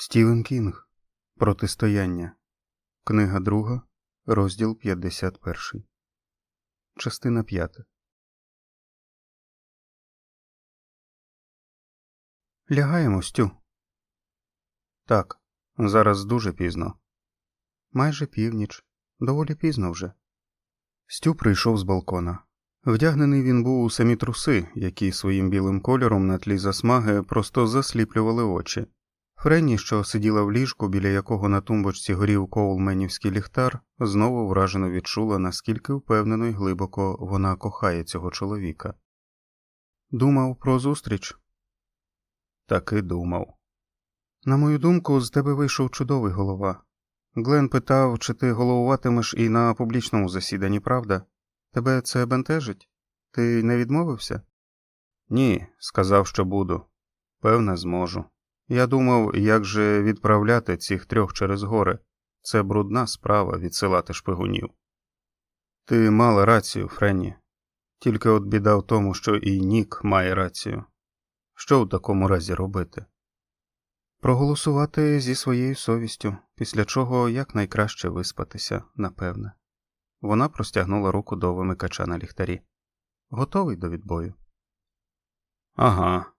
Стівен Кінг. Протистояння. Книга 2, розділ 51. Частина 5. Лягаємо, Стю. Так, зараз дуже пізно. Майже північ. Доволі пізно вже. Стю прийшов з балкона. Вдягнений він був у самі труси, які своїм білим кольором на тлі засмаги просто засліплювали очі. Френні, що сиділа в ліжку, біля якого на тумбочці горів коулменівський ліхтар, знову вражено відчула, наскільки впевнено й глибоко вона кохає цього чоловіка. Думав про зустріч? Таки думав. На мою думку, з тебе вийшов чудовий голова. Глен питав, чи ти головуватимеш і на публічному засіданні, правда? Тебе це бентежить? Ти не відмовився? Ні, сказав, що буду. Певне, зможу. Я думав, як же відправляти цих трьох через гори. Це брудна справа відсилати шпигунів. Ти мала рацію, Френні. Тільки от біда в тому, що і Нік має рацію. Що в такому разі робити? Проголосувати зі своєю совістю, після чого якнайкраще виспатися, напевне. Вона простягнула руку до вимикача на ліхтарі. Готовий до відбою? Ага.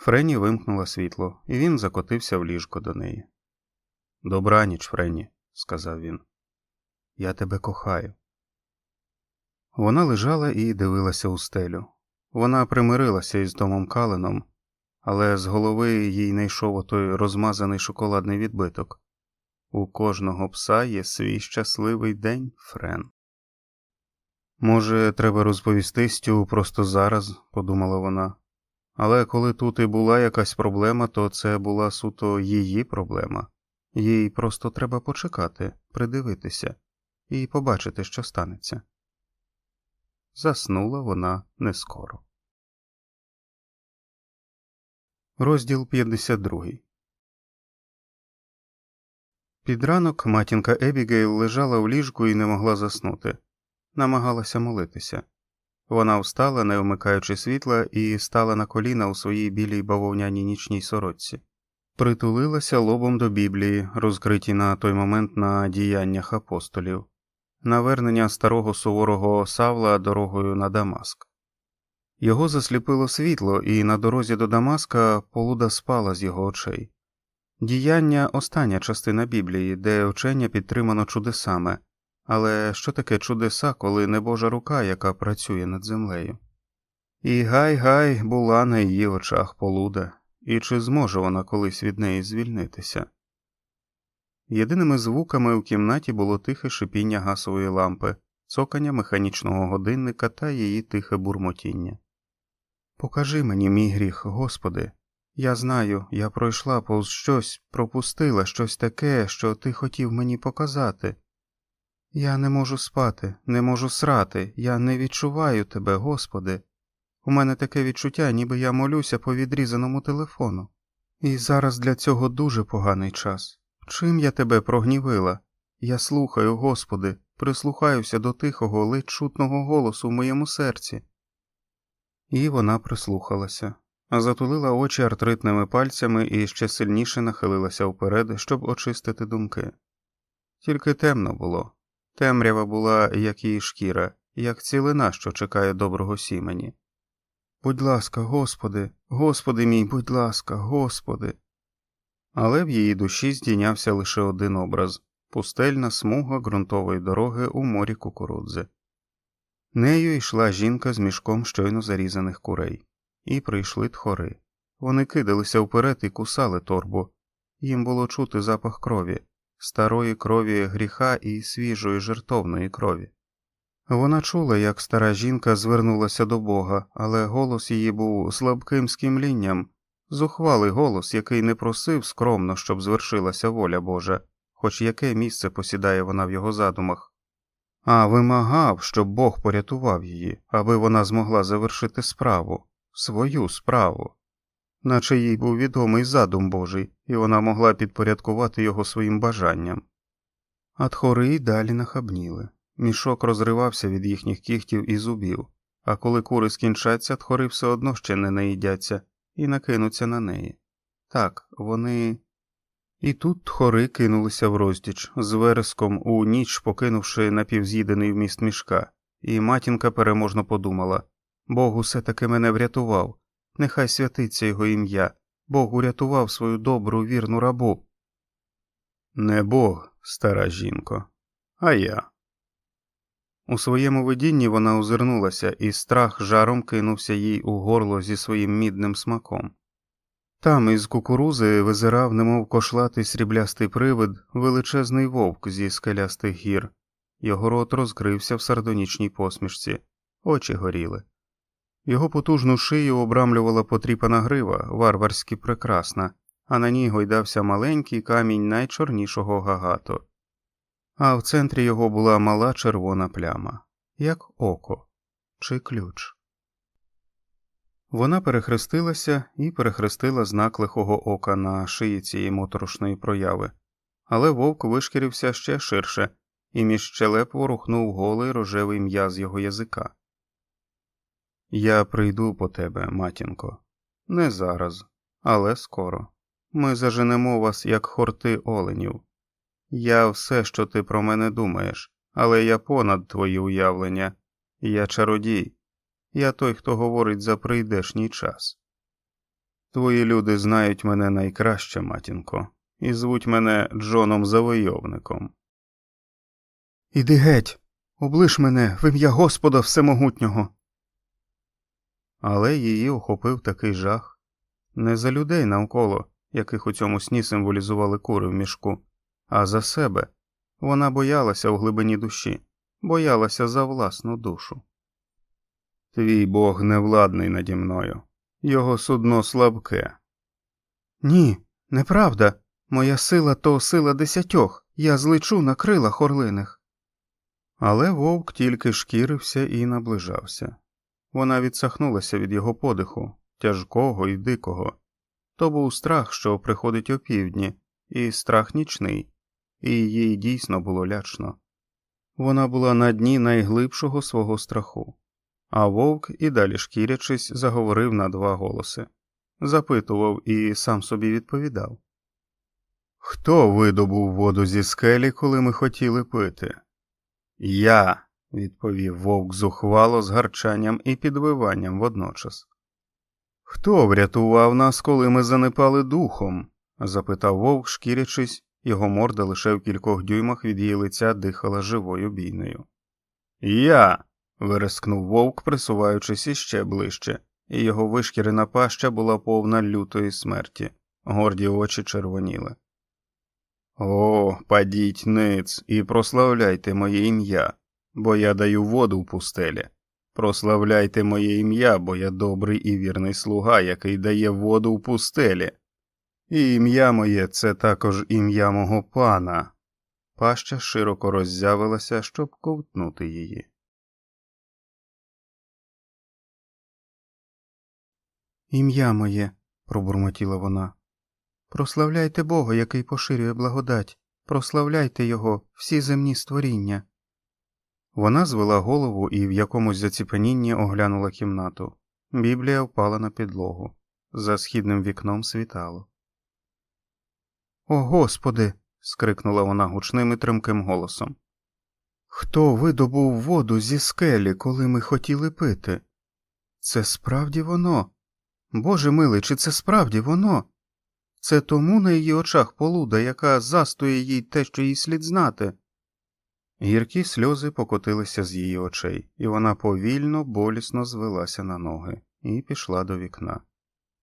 Френі вимкнула світло, і він закотився в ліжко до неї. Добраніч, Френі, сказав він. Я тебе кохаю. Вона лежала і дивилася у стелю. Вона примирилася із домом Каленом, але з голови їй не йшов отой розмазаний шоколадний відбиток. У кожного пса є свій щасливий день, Френ. Може, треба розповісти Стю просто зараз, подумала вона. Але коли тут і була якась проблема, то це була суто її проблема. Їй просто треба почекати, придивитися і побачити, що станеться. Заснула вона не скоро. Розділ 52 Під ранок матінка Ебігейл лежала в ліжку і не могла заснути, намагалася молитися. Вона встала, не вмикаючи світла, і стала на коліна у своїй білій бавовняній нічній сорочці, притулилася лобом до Біблії, розкриті на той момент на діяннях апостолів, навернення старого суворого Савла дорогою на Дамаск. Його засліпило світло, і на дорозі до Дамаска полуда спала з його очей. Діяння остання частина Біблії, де вчення підтримано чудесами. Але що таке чудеса, коли не Божа рука, яка працює над землею? І гай гай була на її очах полуда, і чи зможе вона колись від неї звільнитися? Єдиними звуками у кімнаті було тихе шипіння гасової лампи, цокання механічного годинника та її тихе бурмотіння. Покажи мені мій гріх, Господи. Я знаю, я пройшла повз щось, пропустила щось таке, що ти хотів мені показати. Я не можу спати, не можу срати, я не відчуваю тебе, Господи. У мене таке відчуття, ніби я молюся по відрізаному телефону. І зараз для цього дуже поганий час. Чим я тебе прогнівила? Я слухаю, Господи, прислухаюся до тихого, ледь чутного голосу в моєму серці. І вона прислухалася, затулила очі артритними пальцями і ще сильніше нахилилася вперед, щоб очистити думки. Тільки темно було. Темрява була, як її шкіра, як цілина, що чекає доброго сімені. Будь ласка, Господи, Господи мій, будь ласка, Господи. Але в її душі здійнявся лише один образ пустельна смуга ґрунтової дороги у морі кукурудзи. Нею йшла жінка з мішком щойно зарізаних курей, і прийшли тхори. Вони кидалися вперед і кусали торбу. Їм було чути запах крові старої крові гріха і свіжої жертовної крові. Вона чула, як стара жінка звернулася до Бога, але голос її був слабким скімлінням, зухвалий голос, який не просив скромно, щоб звершилася воля Божа, хоч яке місце посідає вона в його задумах, а вимагав, щоб Бог порятував її, аби вона змогла завершити справу, свою справу наче їй був відомий задум Божий, і вона могла підпорядкувати його своїм бажанням. А тхори й далі нахабніли. Мішок розривався від їхніх кігтів і зубів, а коли кури скінчаться, тхори все одно ще не наїдяться і накинуться на неї. Так, вони. І тут хори кинулися в роздіч з вереском у ніч покинувши напівз'їдений вміст мішка, і матінка переможно подумала Бог усе таки мене врятував, нехай святиться його ім'я, Бог урятував свою добру вірну рабу. Не Бог, стара жінко, а я. У своєму видінні вона озирнулася, і страх жаром кинувся їй у горло зі своїм мідним смаком. Там із кукурузи визирав, немов кошлатий сріблястий привид, величезний вовк зі скелястих гір. Його рот розкрився в сардонічній посмішці, очі горіли. Його потужну шию обрамлювала потріпана грива, варварськи прекрасна, а на ній гойдався маленький камінь найчорнішого гагату. А в центрі його була мала червона пляма, як око чи ключ. Вона перехрестилася і перехрестила знак лихого ока на шиї цієї моторошної прояви, але вовк вишкірився ще ширше, і між щелеп ворухнув голий рожевий м'яз його язика. Я прийду по тебе, матінко, не зараз, але скоро. Ми заженемо вас, як хорти оленів. Я все, що ти про мене думаєш, але я понад твої уявлення, я чародій. Я той, хто говорить за прийдешній час. Твої люди знають мене найкраще, матінко, і звуть мене Джоном Завойовником. Іди геть, облиш мене в ім'я Господа Всемогутнього. Але її охопив такий жах не за людей навколо, яких у цьому сні символізували кури в мішку, а за себе. Вона боялася у глибині душі, боялася за власну душу. Твій Бог невладний наді мною, його судно слабке. Ні, неправда. Моя сила то сила десятьох, я злечу на крилах орлиних. Але вовк тільки шкірився і наближався. Вона відсахнулася від його подиху, тяжкого і дикого. То був страх, що приходить опівдні, і страх нічний, і їй дійсно було лячно. Вона була на дні найглибшого свого страху. А вовк, і далі шкірячись, заговорив на два голоси, запитував і сам собі відповідав Хто видобув воду зі скелі, коли ми хотіли пити? Я, відповів вовк зухвало з гарчанням і підвиванням водночас. Хто врятував нас, коли ми занепали духом? запитав вовк, шкірячись, його морда лише в кількох дюймах від її лиця дихала живою бійною. Я вирискнув вовк, присуваючись іще ближче, і його вишкірена паща була повна лютої смерті, горді очі червоніли. О, падіть ниць і прославляйте моє ім'я, бо я даю воду в пустелі. Прославляйте моє ім'я, бо я добрий і вірний слуга, який дає воду в пустелі. І ім'я моє це також ім'я мого пана. Паща широко роззявилася, щоб ковтнути її. Ім'я моє, пробурмотіла вона. Прославляйте Бога, який поширює благодать, прославляйте Його, всі земні створіння. Вона звела голову і в якомусь заціпенінні оглянула кімнату. Біблія впала на підлогу. За східним вікном світало. О Господи. скрикнула вона гучним і тремким голосом. Хто видобув воду зі скелі, коли ми хотіли пити? Це справді воно. Боже милий, чи це справді воно? Це тому на її очах полуда, яка застує їй те, що їй слід знати. Гіркі сльози покотилися з її очей, і вона повільно, болісно звелася на ноги і пішла до вікна.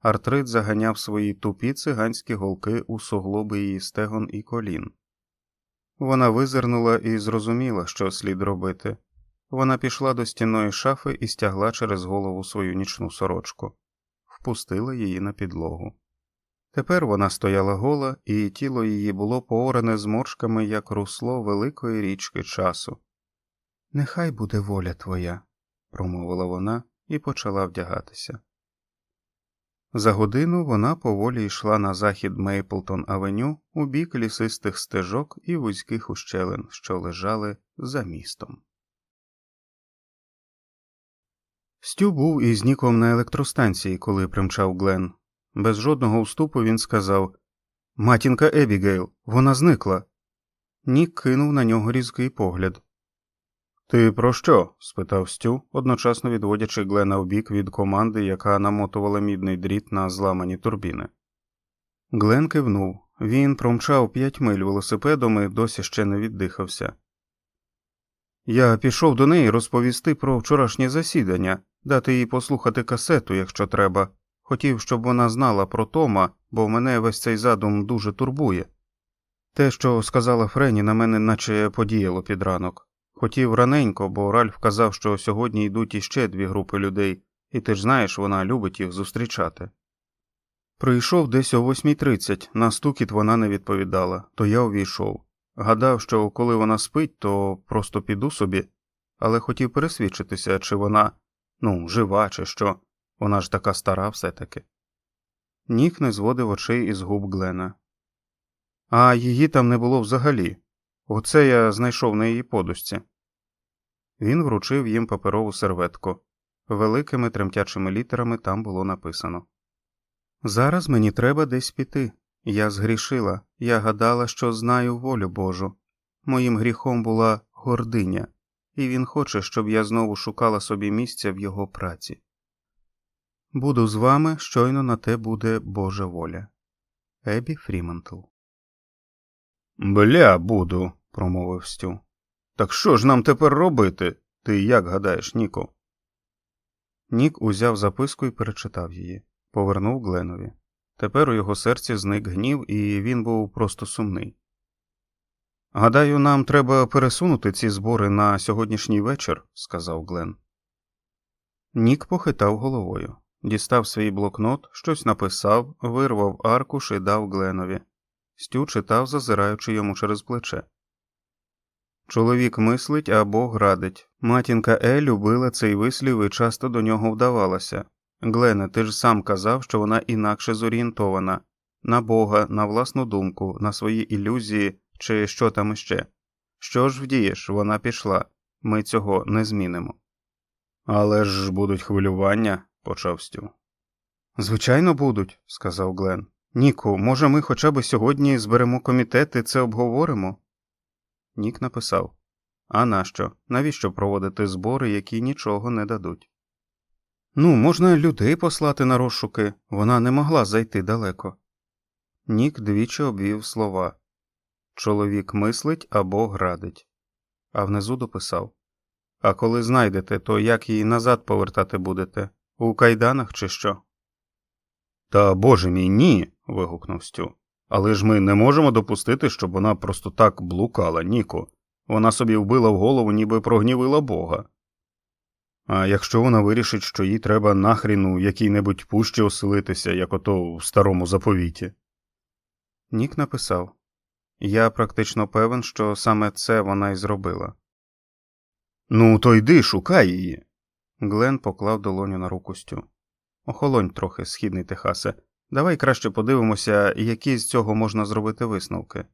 Артрит заганяв свої тупі циганські голки у суглоби її стегон і колін. Вона визирнула і зрозуміла, що слід робити. Вона пішла до стіної шафи і стягла через голову свою нічну сорочку, впустила її на підлогу. Тепер вона стояла гола, і тіло її було поорене зморшками, як русло великої річки часу. Нехай буде воля твоя, промовила вона і почала вдягатися. За годину вона поволі йшла на захід Мейплтон Авеню у бік лісистих стежок і вузьких ущелин, що лежали за містом. Стю був із Ніком на електростанції, коли примчав Глен. Без жодного уступу він сказав Матінка Ебігейл, вона зникла. Нік кинув на нього різкий погляд. Ти про що? спитав Стю, одночасно відводячи Глена вбік від команди, яка намотувала мідний дріт на зламані турбіни. Глен кивнув. Він промчав п'ять миль велосипедом і досі ще не віддихався. Я пішов до неї розповісти про вчорашнє засідання, дати їй послухати касету, якщо треба. Хотів, щоб вона знала про Тома, бо мене весь цей задум дуже турбує. Те, що сказала Френі, на мене наче подіяло під ранок. Хотів раненько, бо Ральф казав, що сьогодні йдуть іще дві групи людей, і ти ж знаєш, вона любить їх зустрічати. Прийшов десь о 8.30, на стукіт вона не відповідала, то я увійшов. Гадав, що коли вона спить, то просто піду собі, але хотів пересвідчитися, чи вона, ну, жива, чи що, вона ж така стара все таки. Нік не зводив очей із губ Глена. А її там не було взагалі. Оце я знайшов на її подушці. Він вручив їм паперову серветку. Великими тремтячими літерами там було написано Зараз мені треба десь піти. Я згрішила, я гадала, що знаю волю Божу. Моїм гріхом була гординя, і він хоче, щоб я знову шукала собі місця в його праці. Буду з вами, щойно на те буде Божа воля. Ебі Фрімантл. Бля, буду, промовив Стю. Так що ж нам тепер робити? Ти як гадаєш, Ніко? Нік узяв записку і перечитав її, повернув Гленові. Тепер у його серці зник гнів, і він був просто сумний. Гадаю, нам треба пересунути ці збори на сьогоднішній вечір, сказав Глен. Нік похитав головою, дістав свій блокнот, щось написав, вирвав аркуш і дав Гленові. Стю читав, зазираючи йому через плече. Чоловік мислить, а Бог радить. Матінка Е любила цей вислів і часто до нього вдавалася. Глене, ти ж сам казав, що вона інакше зорієнтована на Бога, на власну думку, на свої ілюзії чи що там іще. Що ж вдієш, вона пішла, ми цього не змінимо. Але ж будуть хвилювання, почав Стю. Звичайно, будуть, сказав Глен. Ніку, може, ми хоча б сьогодні зберемо комітет і це обговоримо? Нік написав А нащо? Навіщо проводити збори, які нічого не дадуть? Ну, можна людей послати на розшуки, вона не могла зайти далеко. Нік двічі обвів слова Чоловік мислить або градить. А внизу дописав А коли знайдете, то як її назад повертати будете? У кайданах чи що? Та боже мій ні. вигукнув Стю. Але ж ми не можемо допустити, щоб вона просто так блукала, Ніко. Вона собі вбила в голову, ніби прогнівила Бога. А якщо вона вирішить, що їй треба нахрін у якій-небудь пущі оселитися, як ото в старому заповіті. Нік написав Я практично певен, що саме це вона й зробила. Ну, то йди, шукай її. Глен поклав долоню на руку Стю. Охолонь трохи, східний Техасе. Давай краще подивимося, які з цього можна зробити висновки.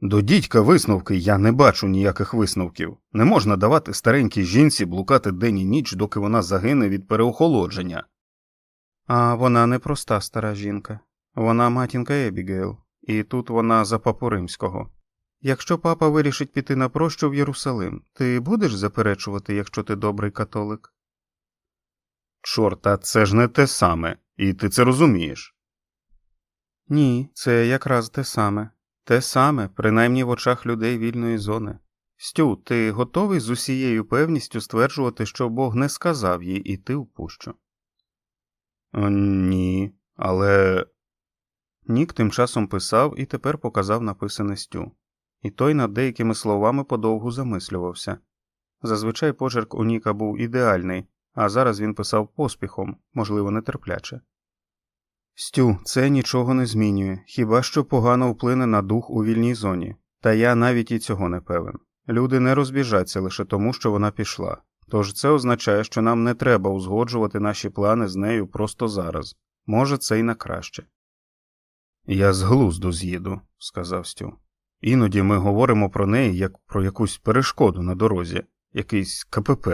До дідька висновки я не бачу ніяких висновків. Не можна давати старенькій жінці блукати день і ніч, доки вона загине від переохолодження. А вона не проста стара жінка. Вона матінка Ебігейл, і тут вона за папу римського. Якщо папа вирішить піти на прощу в Єрусалим, ти будеш заперечувати, якщо ти добрий католик? Чорта, це ж не те саме, і ти це розумієш. Ні, це якраз те саме. Те саме, принаймні в очах людей вільної зони. Стю, ти готовий з усією певністю стверджувати, що Бог не сказав їй іти в пущу? О, ні, але. Нік тим часом писав і тепер показав написане Стю, і той над деякими словами подовгу замислювався. Зазвичай почерк у Ніка був ідеальний, а зараз він писав поспіхом, можливо, нетерпляче. Стю, це нічого не змінює, хіба що погано вплине на дух у вільній зоні, та я навіть і цього не певен. Люди не розбіжаться лише тому, що вона пішла, тож це означає, що нам не треба узгоджувати наші плани з нею просто зараз. Може, це й на краще. Я з глузду з'їду, сказав Стю. Іноді ми говоримо про неї як про якусь перешкоду на дорозі, якийсь КПП.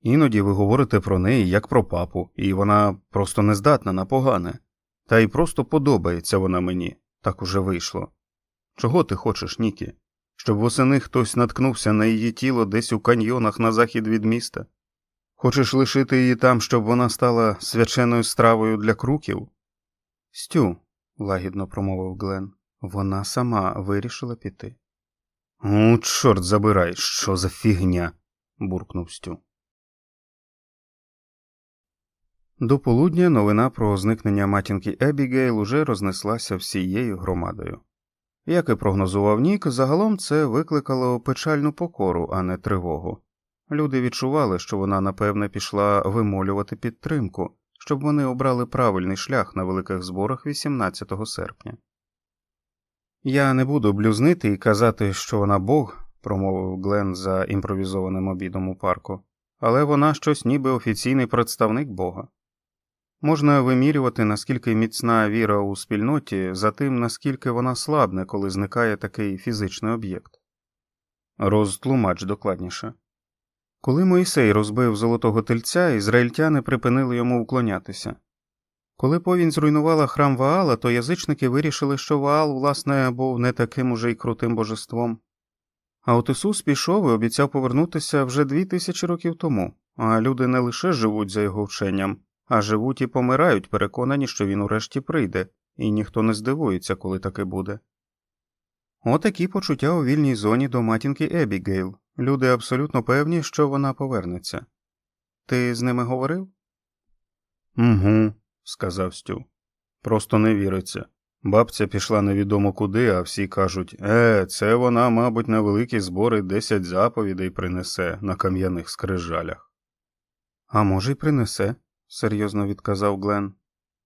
Іноді ви говорите про неї як про папу, і вона просто не здатна на погане. Та й просто подобається вона мені, так уже вийшло. Чого ти хочеш, Нікі? Щоб восени хтось наткнувся на її тіло десь у каньйонах на захід від міста? Хочеш лишити її там, щоб вона стала свяченою стравою для круків? Стю, лагідно промовив Глен, вона сама вирішила піти. У, чорт забирай, що за фігня. буркнув Стю. До полудня новина про зникнення матінки Ебігейл уже рознеслася всією громадою. Як і прогнозував Нік, загалом це викликало печальну покору, а не тривогу. Люди відчували, що вона напевне пішла вимолювати підтримку, щоб вони обрали правильний шлях на великих зборах 18 серпня. Я не буду блюзнити і казати, що вона Бог, промовив Глен за імпровізованим обідом у парку, але вона щось ніби офіційний представник Бога. Можна вимірювати, наскільки міцна віра у спільноті за тим, наскільки вона слабне, коли зникає такий фізичний об'єкт. Розтлумач докладніше. Коли Моїсей розбив золотого тельця, ізраїльтяни припинили йому уклонятися. Коли повінь зруйнувала храм Ваала, то язичники вирішили, що Ваал, власне, був не таким уже й крутим божеством. А от Ісус пішов і обіцяв повернутися вже дві тисячі років тому, а люди не лише живуть за його вченням, а живуть і помирають, переконані, що він урешті прийде, і ніхто не здивується, коли таке буде. Отакі почуття у вільній зоні до матінки Ебігейл. Люди абсолютно певні, що вона повернеться. Ти з ними говорив? Угу, сказав Стю. Просто не віриться. Бабця пішла невідомо куди, а всі кажуть е, це вона, мабуть, на великі збори десять заповідей принесе на кам'яних скрижалях. А може, й принесе, серйозно відказав Глен.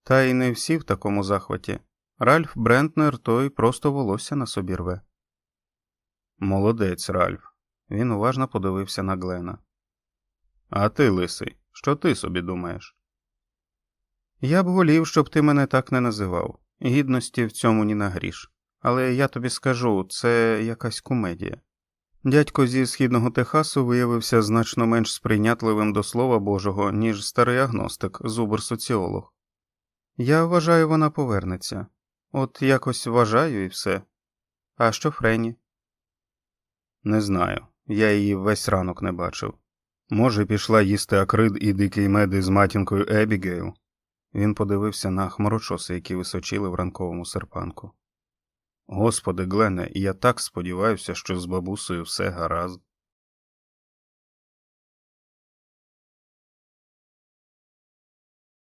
Та й не всі в такому захваті. Ральф Брентнер той просто волосся на собі рве. Молодець, Ральф. Він уважно подивився на Глена. А ти, лисий, що ти собі думаєш? Я б волів, щоб ти мене так не називав. Гідності в цьому ні на гріш. Але я тобі скажу, це якась комедія. Дядько зі східного Техасу виявився значно менш сприйнятливим до слова Божого, ніж старий агностик, зубр-соціолог. Я вважаю, вона повернеться. От якось вважаю і все. А що Френі? Не знаю. Я її весь ранок не бачив. Може, пішла їсти акрид і дикий мед із матінкою Ебігейл. Він подивився на хмарочоси, які височили в ранковому серпанку. Господи, Глене, я так сподіваюся, що з бабусею все гаразд.